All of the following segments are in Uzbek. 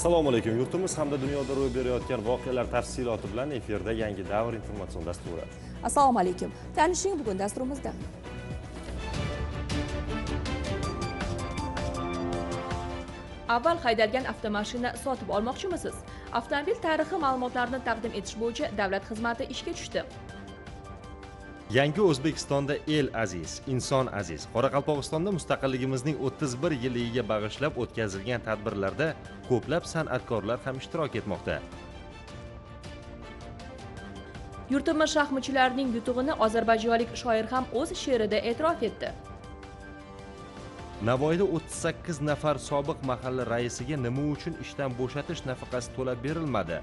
assalomu alaykum. Yurtimiz hamda dunyoda ro'y berayotgan voqealar tafsiloti bilan efirda yangi davr informatsion dasturi. Assalomu alaykum. Tanishing bugun dasturimizda. Avval haydalgan avtomashina sotib olmoqchimisiz? Avtomobil tarixi ma'lumotlarini taqdim etish bo'yicha davlat xizmati ishga tushdi yangi o'zbekistonda el aziz inson aziz. Qoraqalpog'istonda mustaqilligimizning 31 yilligiga bag'ishlab o'tkazilgan tadbirlarda ko'plab san'atkorlar ham ishtirok etmoqda. Yurtimiz shaxmatchilarining yutug'ini ozarbayjonlik shoir ham o'z she'rida e'tirof etdi. Navoiyda 38 nafar sobiq mahalla raisiga nima uchun ishdan bo'shatish nafaqasi to'lab berilmadi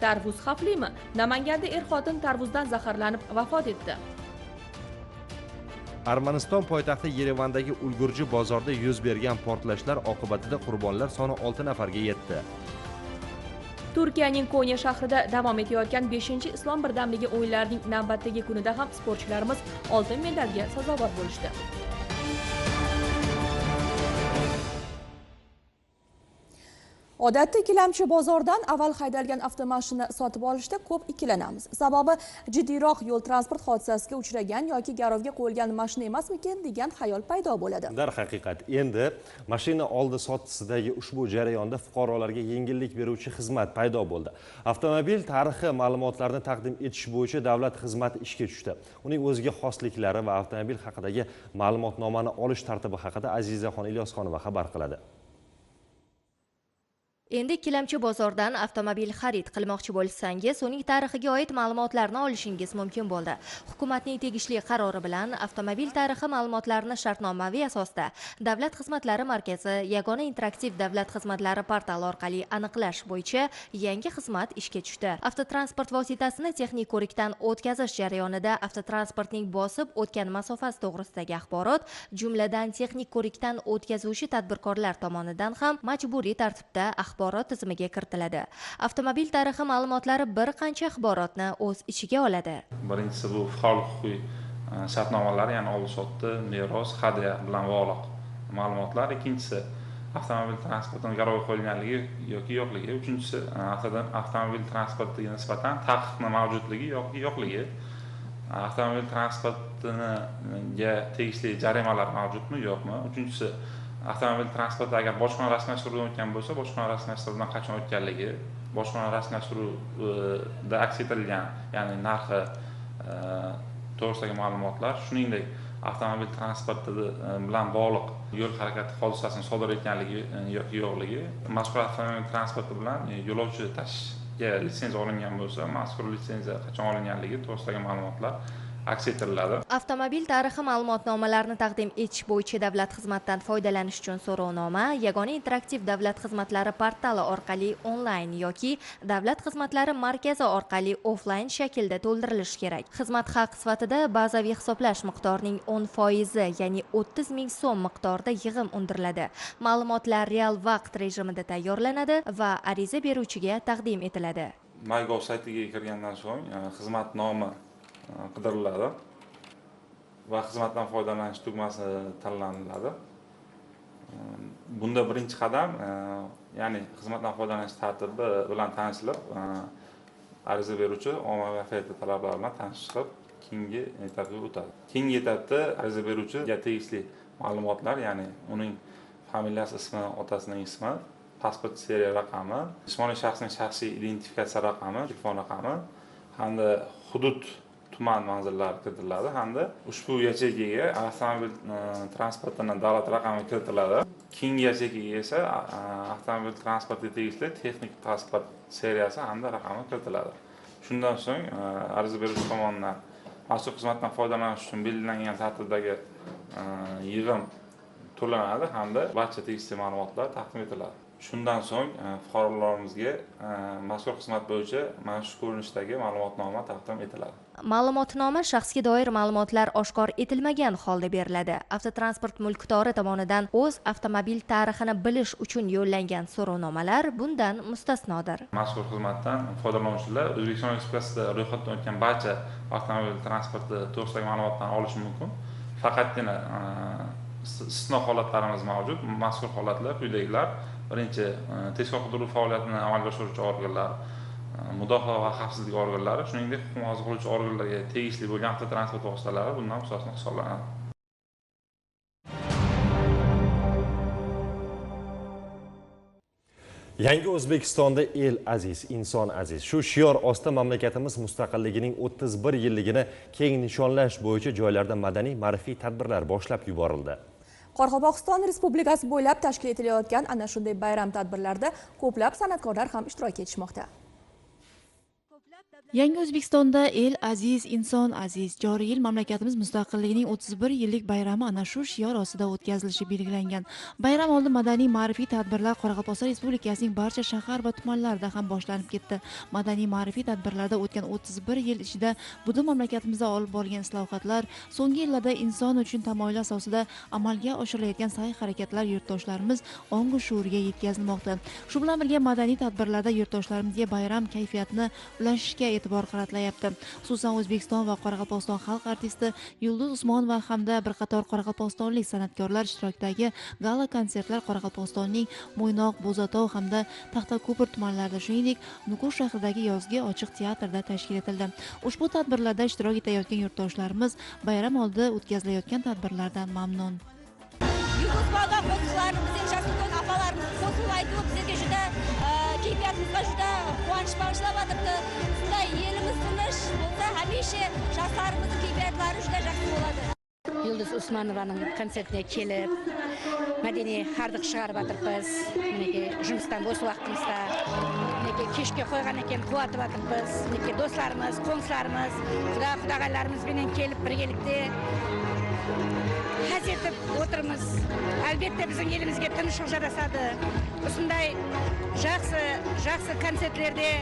tarvuz xavflimi? Namanganda er xotin tarvuzdan zaharlanib vafot etdi. Armaniston poytaxti yerevandagi ulgurji bozorda yuz bergan portlashlar oqibatida qurbonlar soni 6 nafarga yetdi. Turkiyaning konya shahrida davom etayotgan 5 islom birdamligi o'yinlarining navbatdagi kunida ham sportchilarimiz oltin medalga sazovor bo'lishdi odatda ikkilamchi bozordan avval haydalgan avtomashina sotib olishda ko'p ikkilanamiz. Sababi jiddiyroq yo'l transport hodisasiga uchragan yoki garovga qo'yilgan mashina emasmikin degan xayol paydo bo'ladi. Darhaqiqat endi mashina oldi sotisidagi ushbu jarayonda fuqarolarga yengillik beruvchi xizmat paydo bo'ldi. Avtomobil tarixi ma'lumotlarini taqdim etish bo'yicha davlat xizmati ishga tushdi. Uning o'ziga xosliklari va avtomobil haqidagi ma'lumotnomani olish tartibi haqida azizaxon ilyosxonova xabar qiladi. Endi ikkilamchi bozordan avtomobil xarid qilmoqchi bo'lsangiz uning tarixiga oid ma'lumotlarni olishingiz mumkin bo'ldi. Hukumatning tegishli qarori bilan avtomobil tarixi ma'lumotlarini shartnomaviy asosda davlat xizmatlari markazi yagona interaktiv davlat xizmatlari portali orqali aniqlash bo'yicha yangi xizmat ishga tushdi. Avtotransport vositasini texnik ko'rikdan o'tkazish jarayonida avtotransportning bosib o'tgan masofasi to'g'risidagi axborot jumladan texnik ko'rikdan o'tkazuvchi tadbirkorlar tomonidan ham majburiy tartibda axborot tizimiga kiritiladi. Avtomobil tarixi ma'lumotlari bir qancha axborotni o'z ichiga oladi. Birinchisi bu fuqarolik huquqiy shartnomalari shartnomalar ya'ni oldi sotdi meros hadya bilan bog'liq ma'lumotlar. Ikkinchisi avtomobil transportini garovga qo'yilganligi yoki yo'qligi. Uchinchisi e, avtomobil transportiga nisbatan taqiqni mavjudligi yoki yo'qligi. E, avtomobil transportiga tegishli jarimalar mavjudmi yo'qmi? Uchinchisi avtomobil transporti agar bojxona rasmiylashtiruvdan o'tgan bo'lsa bojxona rasmiylashtiruvdan qachon o'tganligi bojxona rasmiylashtiruvda aks ettirilgan ya'ni narxi e, to'g'risidagi ma'lumotlar shuningdek avtomobil transporti e, bilan bog'liq yo'l harakati hodisasini sodir etganligi e, yoki yo'qligi mazkur avtomobil transporti bilan yo'lovchi tashishga litsenziya olingan bo'lsa mazkur litsenziya qachon olinganligi to'g'risidagi ma'lumotlar aks ettiriladi avtomobil tarixi ma'lumotnomalarini taqdim etish bo'yicha davlat xizmatidan foydalanish uchun so'rovnoma yagona interaktiv davlat xizmatlari portali orqali onlayn yoki davlat xizmatlari markazi orqali offlayn shaklda to'ldirilishi kerak. Xizmat haq sifatida bazaviy hisoblash miqdorining o'n foizi ya'ni o'ttiz ming so'm miqdorida yig'im undiriladi. Ma'lumotlar real vaqt rejimida tayyorlanadi va ariza beruvchiga taqdim etiladi. Maygov saytiga kirgandan so'ng e, xizmat nomi qidiriladi va xizmatdan foydalanish tugmasi tanlaniladi. Ehm, bunda birinchi qadam e, ya'ni xizmatdan foydalanish tartibi bilan tanishilib e, ariza beruvchi ommaviy oferta talablari bilan tanishib keyingi etapga o'tadi. Keyingi etapda ariza beruvchiga tegishli ma'lumotlar ya'ni uning familiyasi ismi otasining ismi pasport seriya raqami jismoniy shaxsning shaxsiy identifikatsiya raqami telefon raqami hamda hudud tuman manzillari kiritiladi hamda ushbu yacheykaga avtomobil e, transportini davlat raqami kiritiladi. Keyingi yacheykaga esa avtomobil transportiga tegishli texnik pasport seriyasi hamda raqami kiritiladi. Shundan so'ng e, ariza beruvchi tomonidan mazkur xizmatdan foydalanish uchun belgilangan tartibdagi e, yig'im to'lanadi hamda barcha tegishli ma'lumotlar taqdim etiladi. Shundan so'ng fuqarolarimizga mazkur xizmat bo'yicha mana shu ko'rinishdagi ma'lumotnoma taqdim etiladi. Ma'lumotnoma shaxsga doir ma'lumotlar oshkor etilmagan holda beriladi. Avtotransport mulkdori tomonidan o'z avtomobil tarixini bilish uchun yo'llangan so'rovnomalar bundan mustasnodir. Mazkur xizmatdan foydalanuvchilar o'zbekiston respublikasida ro'yxatdan o'tgan barcha avtomobil transporti to'g'risidagi ma'lumotlarni olishi mumkin. Faqatgina ist- istisno holatlarimiz mavjud. Mazkur holatlar quyidagilar birinchi e, tezkor qidiruv faoliyatini amalga oshiruvchi organlar e, mudofaa va xavfsizlik organlari shuningdek huquqni himoya qiluvchi organlarga tegishli bo'lgan avtotransport vositalari bundan mustasno hisoblanadi. Yangi o'zbekistonda el aziz inson aziz. Shu shior ostida mamlakatimiz mustaqilligining 31 yilligini keng nishonlash bo'yicha joylarda madaniy ma'rifiy tadbirlar boshlab yuborildi. Qoraqalpog'iston respublikasi bo'ylab tashkil etilayotgan ana shunday bayram tadbirlarida ko'plab san'atkorlar ham ishtirok etishmoqda. Yangi o'zbekistonda el aziz inson aziz joriy yil mamlakatimiz mustaqilligining 31 yillik bayrami ana shu shior ostida o'tkazilishi belgilangan. Bayram oldi madaniy ma'rifiy tadbirlar qoraqalpog'iston respublikasining barcha shahar va tumanlarida ham boshlanib ketdi. Madaniy ma'rifiy tadbirlarda o'tgan 31 yil ichida butun mamlakatimizda olib borilgan islohotlar so'nggi yillarda inson uchun tamoyil asosida amalga oshirilayotgan sa'y harakatlar yurtdoshlarimiz ongu shuuriga yetkazilmoqda. Shu bilan birga madaniy tadbirlarda yurtdoshlarimizga bayram kayfiyatini ulashishga e'tibor qaratlayapti xususan o'zbekiston va qoraqalpog'iston xalq artisti yulduz usmonova hamda bir qator qoraqalpog'istonlik san'atkorlar ishtirokidagi gala konsertlar qoraqalpog'istonning mo'ynoq bo'zatov hamda taxtako'pir tumanlarida shuningdek nukus shahridagi yozgi ochiq teatrda tashkil etildi. Ushbu tadbirlarda ishtirok etayotgan yurtdoshlarimiz bayram oldi o'tkazilayotgan tadbirlardan mamnun. Yulduzbog'da qo'shiqlarni bizning shaklton opalarimiz qo'shiq aytib bizga juda kayfiyatimizga juda тамашалап жатырды сондай еліміз тыныш болса хәмеше жастарымыздың кипиятлары жүдә жақсы болады. Жұлдыз усманованың концертіне келіп мәдени хардық шығарып жатырмыз мінекей жұмыстан бос уақытымызда мінекей кешке қойған екен қуатып жатырмыз мінекей достарымыз қоңсыларымыз құда құдағайларымызбенен келіп біргелікте қажетіп отырмыз. Әлбетте біздің елімізге тыныштық жарасады осындай жақсы жақсы концертлерде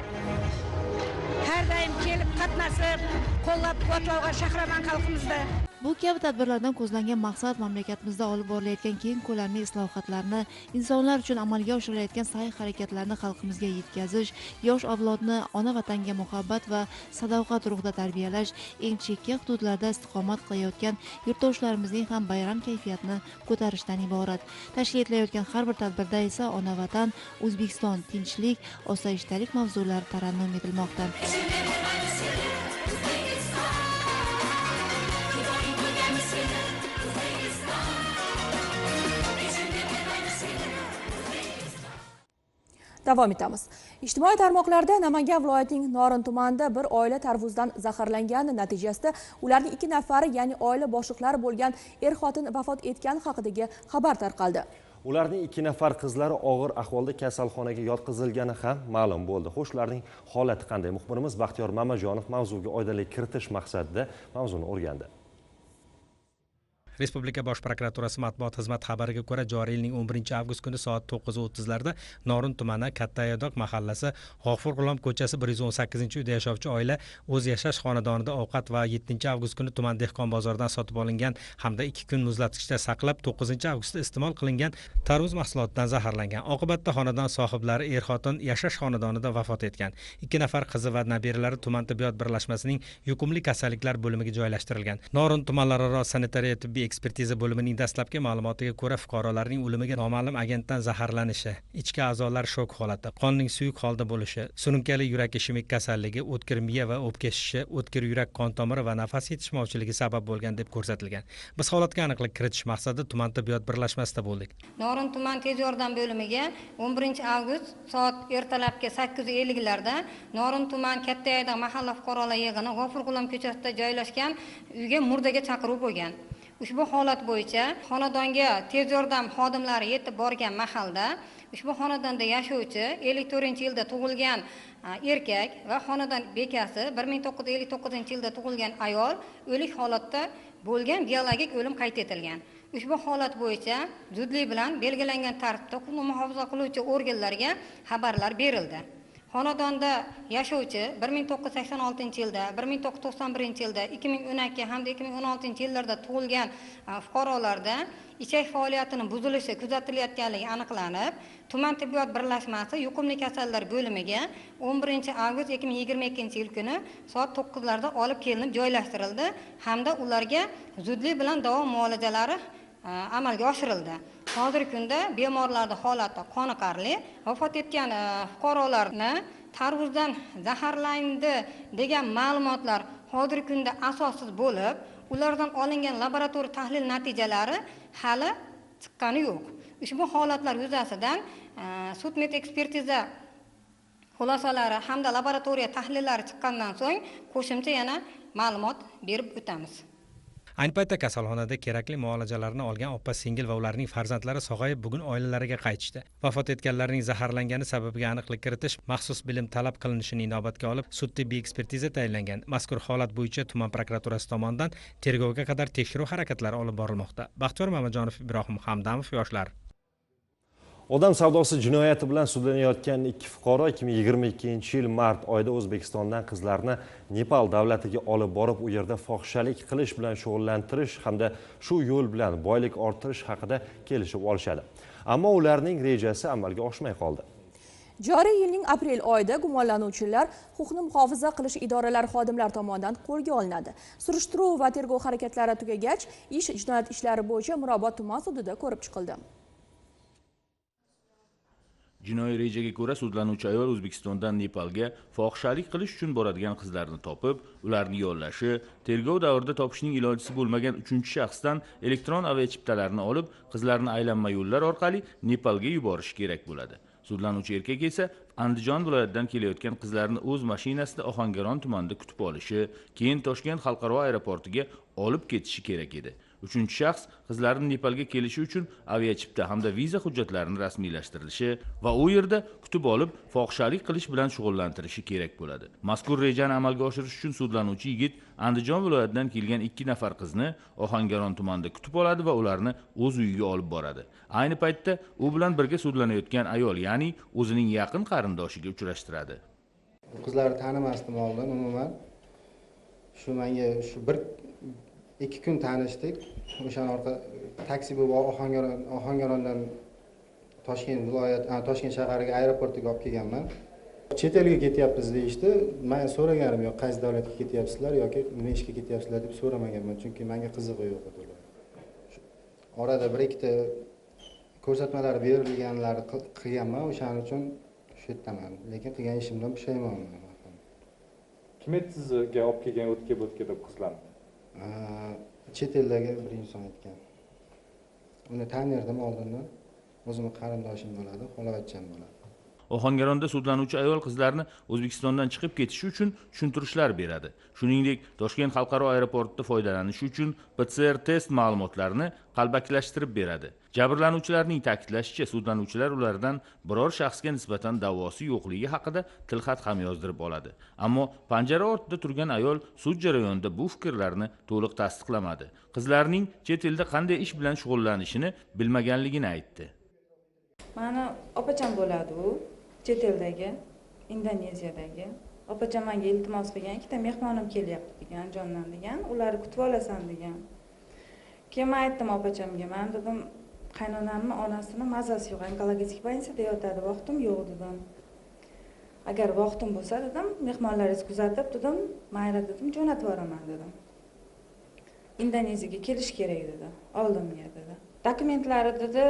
әрдайым келіп қатынасып қолдап қуатлауға шақырамын халқымызды. Bu kabi tadbirlardan ko'zlangan maqsad mamlakatimizda olib borilayotgan keng ko'lamli islohotlarni insonlar uchun amalga oshirilayotgan sa'y harakatlarni xalqimizga yetkazish yosh avlodni ona vatanga muhabbat va sadoqat ruhida tarbiyalash eng chekka hududlarda istiqomat qilayotgan yurtdoshlarimizning ham bayram kayfiyatini ko'tarishdan iborat. Tashkil etilayotgan har bir tadbirda esa ona vatan o'zbekiston tinchlik osoyishtalik mavzulari tarannum etilmoqda. Davom etamiz. Ijtimoiy tarmoqlarda namangan viloyatining norin tumanida bir oila tarvuzdan zaharlangani natijasida ularning ikki nafari ya'ni oila boshliqlari bo'lgan er xotin vafot etgani haqidagi xabar tarqaldi. Ularning ikki nafar qizlari og'ir ahvolda kasalxonaga yotqizilgani ham ma'lum bo'ldi. Xo'sh ularning holati qanday? Muxbirimiz baxtiyor mamajonov mavzuga oydinlik kiritish maqsadida mavzuni o'rgandi. Respublika bosh prokuraturasi matbuot xizmati xabariga ko'ra joriy yilning 11 avgust kuni soat 9:30larda norin tumani kattayadoq mahallasi g'ofur g'ulom ko'chasi 118 uyda yashovchi oila o'z yashash xonadonida ovqat va 7 avgust kuni tuman dehqon bozoridan sotib olingan hamda 2 kun muzlatgichda saqlab 9 avgustda iste'mol qilingan tarvuz mahsulotidan zaharlangan. Oqibatda xonadon sohiblari er xotin yashash xonadonida vafot etgan. Ikki nafar qizi va nabiralari tuman tibbiyot birlashmasining yuqumli kasalliklar bo'limiga joylashtirilgan. Norin tumanlararo sanitariya tibbiy ekspertiza bo'limining dastlabki ma'lumotiga ko'ra fuqarolarning o'limiga noma'lum agentdan zaharlanishi ichki a'zolar shok holati qonning suyuq holda bo'lishi surunkali yurak ishemik kasalligi o'tkir miya va o'pka shishi o'tkir yurak qon tomiri va nafas yetishmovchiligi sabab bo'lgan deb ko'rsatilgan. Biz holatga aniqlik kiritish maqsadida tuman tibbiyot birlashmasida bo'ldik. Norin tuman tez yordam bo'limiga 11 avgust soat ertalabki 8:50larda norin tuman katta mahalla fuqarolar yig'ini g'ofur g'ulom ko'chasida joylashgan uyga murdaga chaqiruv bo'lgan. Ushbu holat bo'yicha xonadonga tez yordam xodimlari yetib borgan mahalda ushbu xonadonda yashovchi 54 yilda tug'ilgan erkak va xonadon bekasi 1959 yilda tug'ilgan ayol o'lik holatda bo'lgan biologik o'lim qayd etilgan. Ushbu holat bo'yicha zudlik bilan belgilangan tartibda huquqni muhofaza qiluvchi organlarga xabarlar berildi. Xonadonda yashovchi 1986 yilda 1991 yilda 2012 hamda 2016 yillarda tug'ilgan e, fuqarolarda ichak faoliyatini buzilishi kuzatilayotganligi aniqlanib tuman tibbiyot birlashmasi yuqumli kasallar bo'limiga 11 avgust 2022 yil kuni soat 9larda olib kelinib joylashtirildi hamda ularga zudlik bilan davo muolajalari amalga oshirildi. Hozirgi kunda bemorlarni holati qoniqarli vafot etgan e, fuqarolarni tarvuzdan zaharlandi degan ma'lumotlar hozirgi kunda asossiz bo'lib ulardan olingan laboratoriya tahlil natijalari hali chiqqani yo'q. Ushbu holatlar yuzasidan e, sud med ekspertiza xulosalari hamda laboratoriya tahlillari chiqqandan so'ng qo'shimcha yana ma'lumot berib o'tamiz. Ayni paytda kasalxonada kerakli muolajalarni olgan opa singil va ularning farzandlari sog'ayib bugun oilalariga qaytishdi. Vafot etganlarning zaharlangani sababiga aniqlik kiritish maxsus bilim talab qilinishini inobatga olib sud tibbiy ekspertiza tayinlangan. Mazkur holat bo'yicha tuman prokuraturasi tomonidan tergovga qadar tekshiruv harakatlari olib borilmoqda. Baxtiyor mamajonov ibrohim hamdamov yoshlar odam savdosi jinoyati bilan sudlanayotgan ikki fuqaro 2022 yil mart oyida o'zbekistondan qizlarni nepal davlatiga olib borib u yerda fohishalik qilish bilan shug'ullantirish hamda shu yo'l bilan boylik orttirish haqida kelishib olishadi. Ammo ularning rejasi amalga oshmay qoldi. Joriy yilning aprel oyida gumonlanuvchilar huquqni muhofaza qilish idoralari xodimlari tomonidan qo'lga olinadi. Surishtiruv va tergov harakatlari tugagach ish jinoyat ishlari bo'yicha mirobod tuman sudida ko'rib chiqildi. Jinoiy rejaga ko'ra sudlanuvchi ayol o'zbekistondan nepalga fohishalik qilish uchun boradigan qizlarni topib ularni yollashi tergov davrida topishning ilojisi bo'lmagan uchinchi shaxsdan elektron aviachiptalarni olib qizlarni aylanma yo'llar orqali nepalga yuborish kerak bo'ladi. Sudlanuvchi erkak esa andijon viloyatidan kelayotgan qizlarni o'z mashinasida ohangaron tumanida kutib olishi keyin toshkent xalqaro aeroportiga olib ketishi kerak edi. Uchinchi shaxs qizlarni nepalga kelishi uchun aviachipta hamda viza hujjatlarini rasmiylashtirilishi va u yerda kutib olib fohishalik qilish bilan shug'ullantirishi kerak bo'ladi. Mazkur rejani amalga oshirish uchun sudlanuvchi yigit andijon viloyatidan kelgan ikki nafar qizni ohangaron tumanida kutib oladi va ularni o'z uyiga olib boradi. Ayni paytda u bilan birga sudlanayotgan ayol ya'ni o'zining yaqin qarindoshiga uchrashtiradi. Qizlarni tanimasdim oldin umuman. Shu menga shu bir ikki kun tanishdik. O'shani orqa taksi bo'lib ohangaron ohangarondan toshkent viloyat toshkent shahariga aeroportiga olib kelganman. Chet elga ketyapmiz deyishdi. Man so'raganim yo'q qaysi davlatga ketyapsizlar yoki nima ishga ketyapsizlar deb so'ramaganman chunki manga qizig'i yo'q edi ular orada bir ikkita ko'rsatmalar berilganlarni qilganman o'shaning uchun shu yerdaman. Lekin qilgan ishimdan pushaymonman. Kim sizga olib kelgan o'tga bo'tga deb qizlarni? Chet eldagi bir inson aytgan. Uni tanirdim oldindan. O'zimni qarindoshim bo'ladi xolavachcham bo'ladi. Ohangaronda sudlanuvchi ayol qizlarni o'zbekistondan chiqib ketishi uchun tushuntirishlar beradi. Shuningdek toshkent xalqaro aeroportida foydalanish uchun pcr test ma'lumotlarini qalbakilashtirib beradi. Jabrlanuvchilarning ta'kidlashicha sudlanuvchilar ulardan biror shaxsga nisbatan da'vosi yo'qligi haqida tilxat ham yozdirib oladi. Ammo panjara ortida turgan ayol sud jarayonida bu fikrlarni to'liq tasdiqlamadi. Qizlarning chet elda qanday ish bilan shug'ullanishini bilmaganligini aytdi. Mani opacham bo'ladi u. chet eldagi indoneziyadagi opacham manga iltimos qilgan ikkita mehmonim kelyapti degan andijondan degan ularni kutib olasan degan. Keyin man aytdim opachamga man dedim qaynonamni onasini mazasi yo'q onkologik больницада yotadi vaqtim yo'q dedim. Agar vaqtim bo'lsa dedim mehmonlaringizni kuzatib dedim mayli dedim jo'natib yuboraman dedim. Indoneziyaga kelish kerak dedi oldimga dedi. Dokumentlari dedi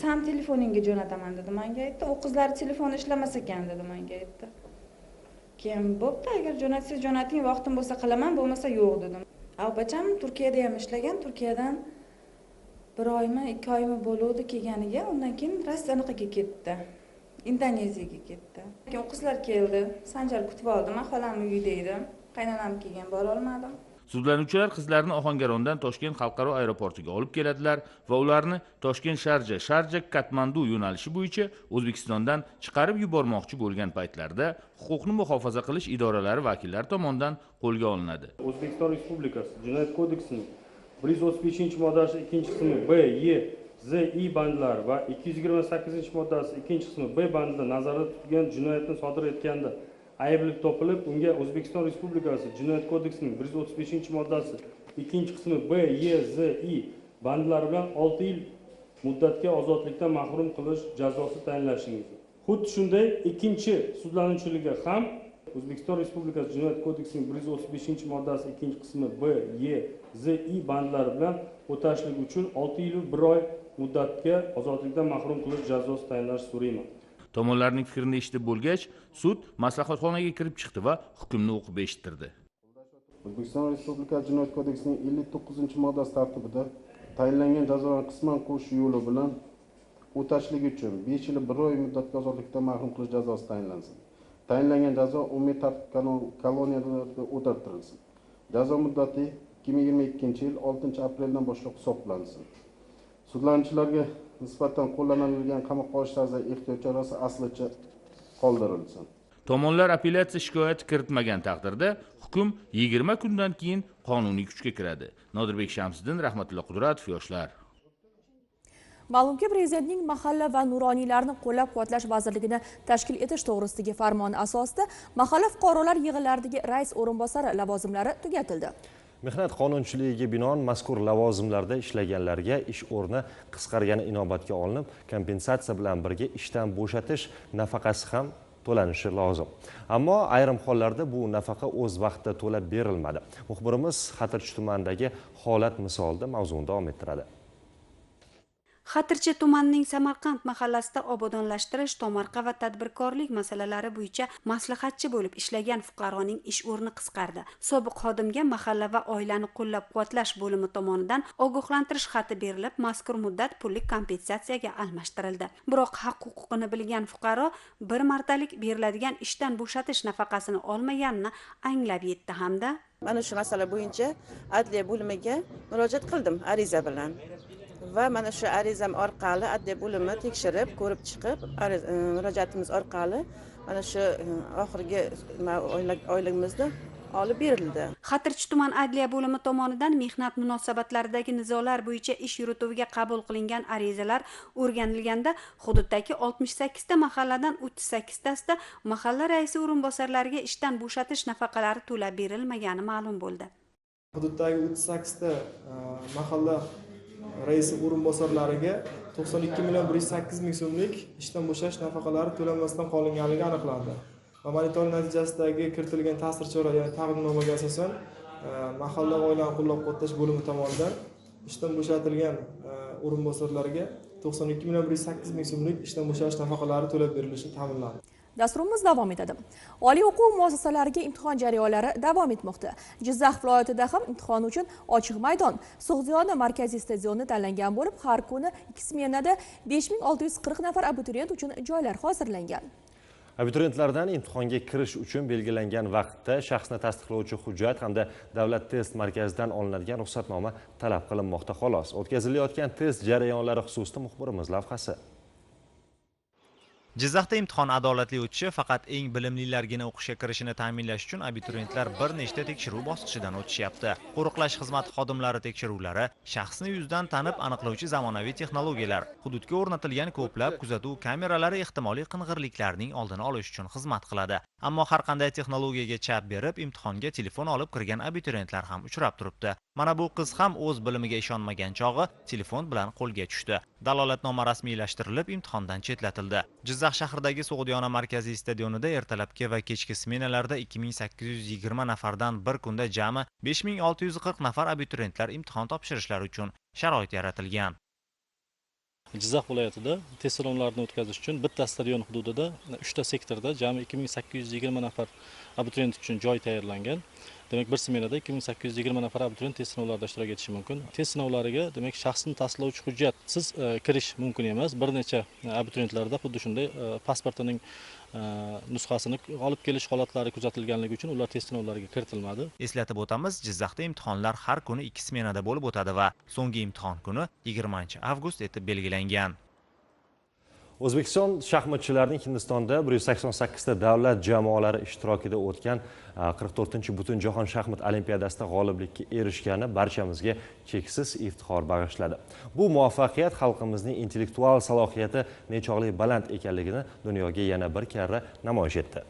sam telefoningga jo'nataman dedi. Manga aytdi u qizlarni telefoni ishlamas ekan dedi manga aytdi. Keyin bo'pti agar jo'natsangiz jo'nating vaqtim bo'lsa qilaman bo'lmasa yo'q dedim avbacham opacham turkiyada ham ishlagan turkiyadan bir oymi ikki oymi bo'luvdi kelganiga undan keyin rossiyanikaga ketdi indoneziyaga ketdi. Keyin u qizlar keldi sanjar kutib oldi. Man xolamni uyida edim qaynonam kelgan borolmadim. Sudlanuvchilar qizlarni ohangarondan toshkent xalqaro aeroportiga olib keladilar va ularni toshkent sharja sharja katmandu yo'nalishi bo'yicha o'zbekistondan chiqarib yubormoqchi bo'lgan paytlarida huquqni muhofaza qilish idoralari vakillari tomonidan qo'lga olinadi. O'zbekiston respublikasi jinoyat kodeksining bir yuz o'ttiz beshinchi moddasi ikkinchi qismi b e z i bandlari va ikki yuz yigirma sakkizinchi moddasi ikkinchi qismi b bandida nazarda tutilgan jinoyatni sodir etganda ayblik topilib unga o'zbekiston respublikasi jinoyat kodeksining bir yuz o'ttiz beshinchi moddasi ikkinchi qismi b e z i bandlari bilan olti yil muddatga ozodlikdan mahrum qilish jazosi tayinlashingiz. Xuddi shunday ikkinchi sudlanuvchiga ham o'zbekiston respublikasi jinoyat kodeksining bir yuz o'ttiz beshinchi moddasi ikkinchi qismi b e z i bandlari bilan o'tashlik uchun olti yil bir oy muddatga ozodlikdan mahrum qilish jazosi tayinlash so'rayman tomonlarning fikrini eshitib bo'lgach sud maslahatxonaga kirib chiqdi va hukmni o'qib eshittirdi. O'zbekiston respublikasi jinoyat kodeksining ellik to'qqizinchi moddasi tartibida tayinlangan jazoni qisman qo'yish yo'li bilan o'tashlik uchun besh yil bir oy muddatga ozodlikdan mahrum qilish jazosi tayinlansin. Tayinlangan jazo umumiy tartib koloniyalarga o'tartirilsin jazo muddati ikki ming yigirma ikkinchi yil oltinchi apreldan boshlab hisoblansin. Sudlanuvchilarga nisbatan qo'llanilgan qamoqqa olish tarzidagi ehtiyot chorasi aslicha qoldirilsin. Tomonlar apellyatsiya shikoyati kiritmagan taqdirda hukm yigirma kundan keyin qonuniy kuchga kiradi. Nodirbek shamsiddin rahmatullo qudratov yoshlar. Ma'lumki prezidentning mahalla va nuroniylarni qo'llab quvvatlash vazirligini tashkil etish to'g'risidagi farmoni asosida mahalla fuqarolar yig'inlaridagi rais o'rinbosari lavozimlari tugatildi mehnat qonunchiligiga binoan mazkur lavozimlarda ishlaganlarga ish o'rni qisqargani inobatga olinib kompensatsiya bilan birga ishdan bo'shatish nafaqasi ham to'lanishi lozim. Ammo ayrim hollarda bu nafaqa o'z vaqtida to'lab berilmadi. Muxbirimiz xatirchi tumanidagi holat misolida mavzuni davom ettiradi. Xatirchi tumanining samarqand mahallasida obodonlashtirish tomorqa va tadbirkorlik masalalari bo'yicha maslahatchi bo'lib ishlagan fuqaroning ish o'rni qisqardi. Sobiq xodimga mahalla va oilani qo'llab quvvatlash bo'limi tomonidan ogohlantirish xati berilib mazkur muddat pullik kompensatsiyaga almashtirildi. Biroq haq huquqini bilgan fuqaro bir martalik beriladigan ishdan bo'shatish nafaqasini olmaganini anglab yetdi hamda mana shu masala bo'yicha adliya bo'limiga murojaat qildim ariza bilan. Va mana shu arizam orqali adliya bo'limi tekshirib ko'rib chiqib murojaatimiz orqali mana shu oxirgi oyligimizni olib berildi. Xatirchi tuman adliya bo'limi tomonidan mehnat munosabatlaridagi nizolar bo'yicha ish yurituviga qabul qilingan arizalar o'rganilganda hududdagi oltmish sakkizta mahalladan o'ttiz sakkiztasida mahalla raisi o'rinbosarlariga ishdan bo'shatish nafaqalari to'lab berilmagani ma'lum bo'ldi. Hududdagi o'ttiz sakkizta mahalla raisi o'rinbosarlariga to'qson ikki million bir yuz sakkiz ming so'mlik ishdan bo'shash nafaqalari to'lanmasdan qolinganligi aniqlandi. Va monitoring natijasidagi kiritilgan ta'sir chora ya'ni taqdimnomaga asosan e, mahalla va oilani qo'llab quvvatlash bo'limi tomonidan ishdan bo'shatilgan e, o'rinbosarlarga to'qson ikki million bir yuz sakkiz ming so'mlik ishdan bo'shash nafaqalari to'lab berilishi ta'minlandi. Dasturimiz davom etadi. Oliy o'quv muassasalariga imtihon jarayonlari davom etmoqda. Jizzax viloyatida ham imtihon uchun ochiq maydon. So'g'diyona markaziy stadioni tanlangan bo'lib har kuni ikki smenada besh ming olti yuz qirq nafar abituriyent uchun joylar hozirlangan. Abituriyentlardan imtihonga kirish uchun belgilangan vaqtda shaxsni tasdiqlovchi hujjat hamda davlat test markazidan olinadigan ruxsatnoma talab qilinmoqda. Xolos o'tkazilayotgan test jarayonlari xususida muxbirimiz lavhasi. Jizzaxda imtihon adolatli o'tishi faqat eng bilimlilargina o'qishga kirishini ta'minlash uchun abituriyentlar bir nechta tekshiruv bosqichidan o'tishyapti. Qo'riqlash xizmati xodimlari tekshiruvlari shaxsni yuzdan tanib aniqlovchi zamonaviy texnologiyalar hududga o'rnatilgan ko'plab kuzatuv kameralari ehtimoliy qing'irliklarning oldini olish uchun xizmat qiladi. Ammo har qanday texnologiyaga chap berib imtihonga telefon olib kirgan abituriyentlar ham uchrab turibdi. Mana bu qiz ham o'z bilimiga ishonmagan chog'i telefon bilan qo'lga tushdi. Dalolatnoma rasmiylashtirilib imtihondan chetlatildi. Jizzax shahridagi so'g'diyona markaziy stadionida ertalabki va kechki smenalarda ikki ming sakkiz yuz yigirma nafardan bir kunda jami besh ming olti yuz qirq nafar abituriyentlar imtihon topshirishlari uchun sharoit yaratilgan. Jizzax viloyatida test sinovlarini o'tkazish uchun bitta stadion hududida uchta sektorda jami ikki ming sakkiz yuz yigirma nafar abituriyent uchun joy tayyorlangan. Demak bir smenada ikki ming sakkiz yuz yigirma nafar abituriyent test sinovlarida ishtirok etishi mumkin. Test sinovlariga demak shaxsni tasdiqlovchi hujjatsiz e, kirish mumkin emas. Bir necha e, abituriyentlarda xuddi shunday e, pasportining nusxasini olib kelish holatlari kuzatilganligi uchun ular test sinovlariga kiritilmadi. Eslatib o'tamiz jizzaxda imtihonlar har kuni ikki smenada bo'lib o'tadi va so'nggi imtihon kuni yigirmanchi avgust etib belgilangan. O'zbekiston shaxmatchilarining hindistonda bir yuz sakson sakkizta davlat jamoalari ishtirokida o'tgan qirq to'rtinchi butunjahon shaxmat olimpiadasida g'oliblikka erishgani barchamizga cheksiz iftixor bag'ishladi. Bu muvaffaqiyat xalqimizning intellektual salohiyati nechog'lik baland ekanligini dunyoga yana bir karra namoyish etdi.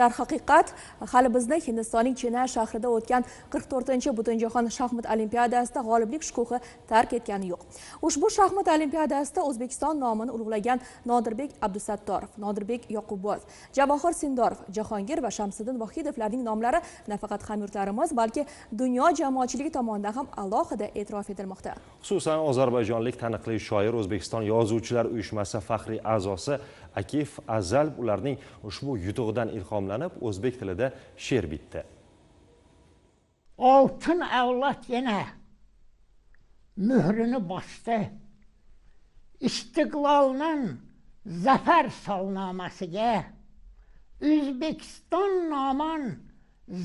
Darhaqiqat hali bizni hindistonning chena shahrida o'tgan 44 butunjahon shaxmat olimpiadasida g'oliblik shukuhi tark etgani yo'q. Ushbu shaxmat olimpiadasida o'zbekiston nomini ulug'lagan nodirbek abdusattorov nodirbek yoqubboyev javohir sindorov jahongir va shamsiddin vohidovlarning nomlari nafaqat hamyurtlarimiz balki dunyo jamoatchiligi tomonidan ham alohida e'tirof etilmoqda. Xususan ozarbayjonlik taniqli shoir o'zbekiston yozuvchilar uyushmasi faxriy a'zosi Akif Azal ularning ushbu yutug'idan ilhomlanib o'zbek tilida she'r bitdi. Altın avlad yenə mührünü bastı. İstiqlalın zəfər salnaməsiga Üzbekistan naman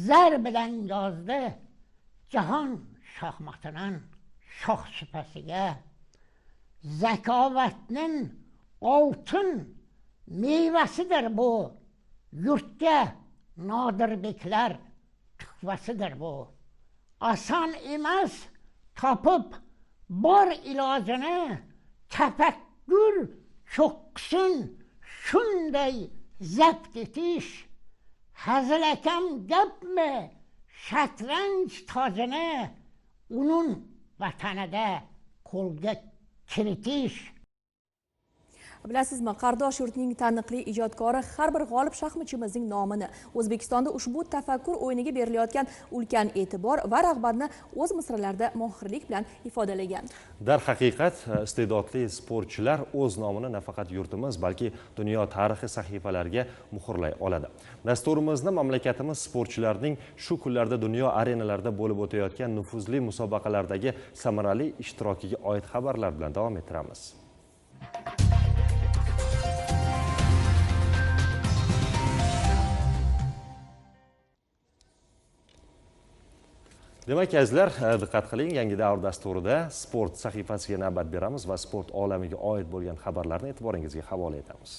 zərbədən yazdı. Cahan şahmatının şah süpəsigə zəkavetinin altın mevasidir bu. Yurtga nodirbeklar tuhfasidir bu. Oson emas topib bor ilojini tafakkur cho'qqisin shunday zabt etish. Hazilakam gapmi? Shatranj tojini unun vatanida qo'lga kiritish. Bilasizmi qardosh yurtning taniqli ijodkori har bir g'olib shaxmatchimizning nomini o'zbekistonda ushbu tafakkur o'yiniga berilayotgan ulkan e'tibor va rag'batni o'z misralarida mohirlik bilan ifodalagan. Darhaqiqat iste'dodli sportchilar o'z nomini nafaqat yurtimiz balki dunyo tarixi sahifalariga muhrlay oladi. Dasturimizni mamlakatimiz sportchilarining shu kunlarda dunyo arenalarida bo'lib o'tayotgan nufuzli musobaqalardagi samarali ishtirokiga oid xabarlar bilan davom ettiramiz. Demak azizlar e, diqqat qiling yangi davr dasturida sport sahifasiga navbat beramiz va sport olamiga oid bo'lgan xabarlarni e'tiboringizga havola etamiz.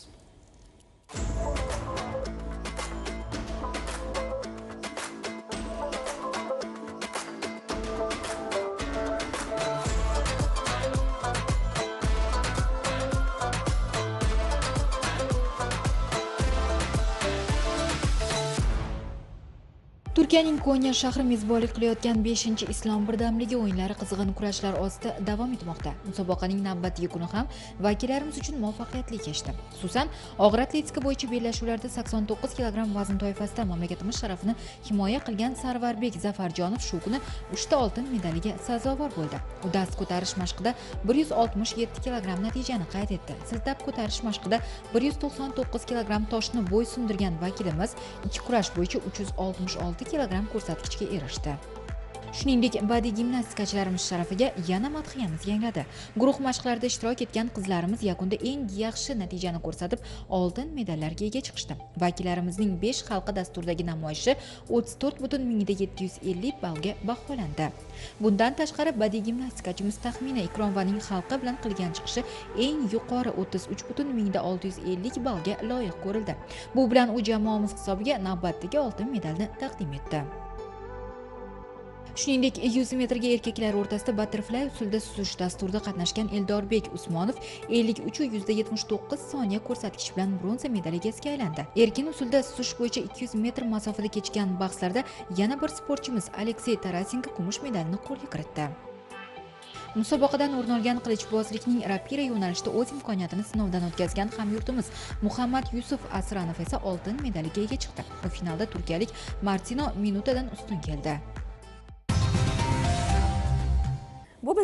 Turkiyaning konya shahri mezbonlik qilayotgan 5 islom birdamligi o'yinlari qizg'in kurashlar ostida davom etmoqda. Musobaqaning navbatdagi kuni ham vakillarimiz uchun muvaffaqiyatli kechdi. Xususan og'ir atletika bo'yicha bellashuvlarda 89 kg vazn toifasida mamlakatimiz sharafini himoya qilgan sarvarbek zafarjonov shu kuni 3 ta oltin medaliga sazovor bo'ldi. U dast ko'tarish mashqida 167 kg natijani qayd etdi. Siltab ko'tarish mashqida 199 kg toshni bo'ysundirgan vakilimiz ikki kurash bo'yicha 366 kilogramm ko'rsatkichga erishdi. Shuningdek badiiy gimnastikachilarimiz sharafiga yana madhiyamiz yangradi guruh mashqlarida ishtirok etgan qizlarimiz yakunda eng yaxshi natijani ko'rsatib oltin medallarga ega chiqishdi. Vakillarimizning besh xalqi dasturidagi namoyishi o'ttiz to'rt butun mingda yetti yuz ellik ballga baholandi. Bundan tashqari badiiy gimnastikachimiz taxmina ikromovaning xalqi bilan qilgan chiqishi eng yuqori o'ttiz uch butun mingda olti yuz ellik ballga loyiq ko'rildi. Bu bilan u jamoamiz hisobiga navbatdagi oltin medalni taqdim etdi. Shuningdek 100 metrga erkaklar o'rtasida batterfly usulida suzish dasturida qatnashgan eldorbek usmonov 53.79 soniya ko'rsatkich bilan bronza medal egasiga aylandi. Erkin usulda suzish bo'yicha 200 metr masofada kechgan bahslarda yana bir sportchimiz aleksey tarasenko kumush medalni qo'lga kiritdi. Musobaqadan o'rin olgan qilichbozlikning rapira yo'nalishida o'z imkoniyatini sinovdan o'tkazgan hamyurtimiz muhammad yusuf asranov esa oltin medaliga ega chiqdi. U finalda turkiyalik martino minutadan ustun keldi.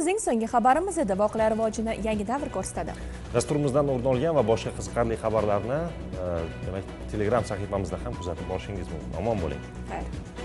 Bizning so'nggi xabarimiz edi. Voqealar rivojini yangi davr ko'rsatadi. Dasturimizdan o'rin olgan va boshqa qiziqarli xabarlarni e, demak telegram sahifamizda ham kuzatib borishingiz mumkin. Omon bo'ling. Xayr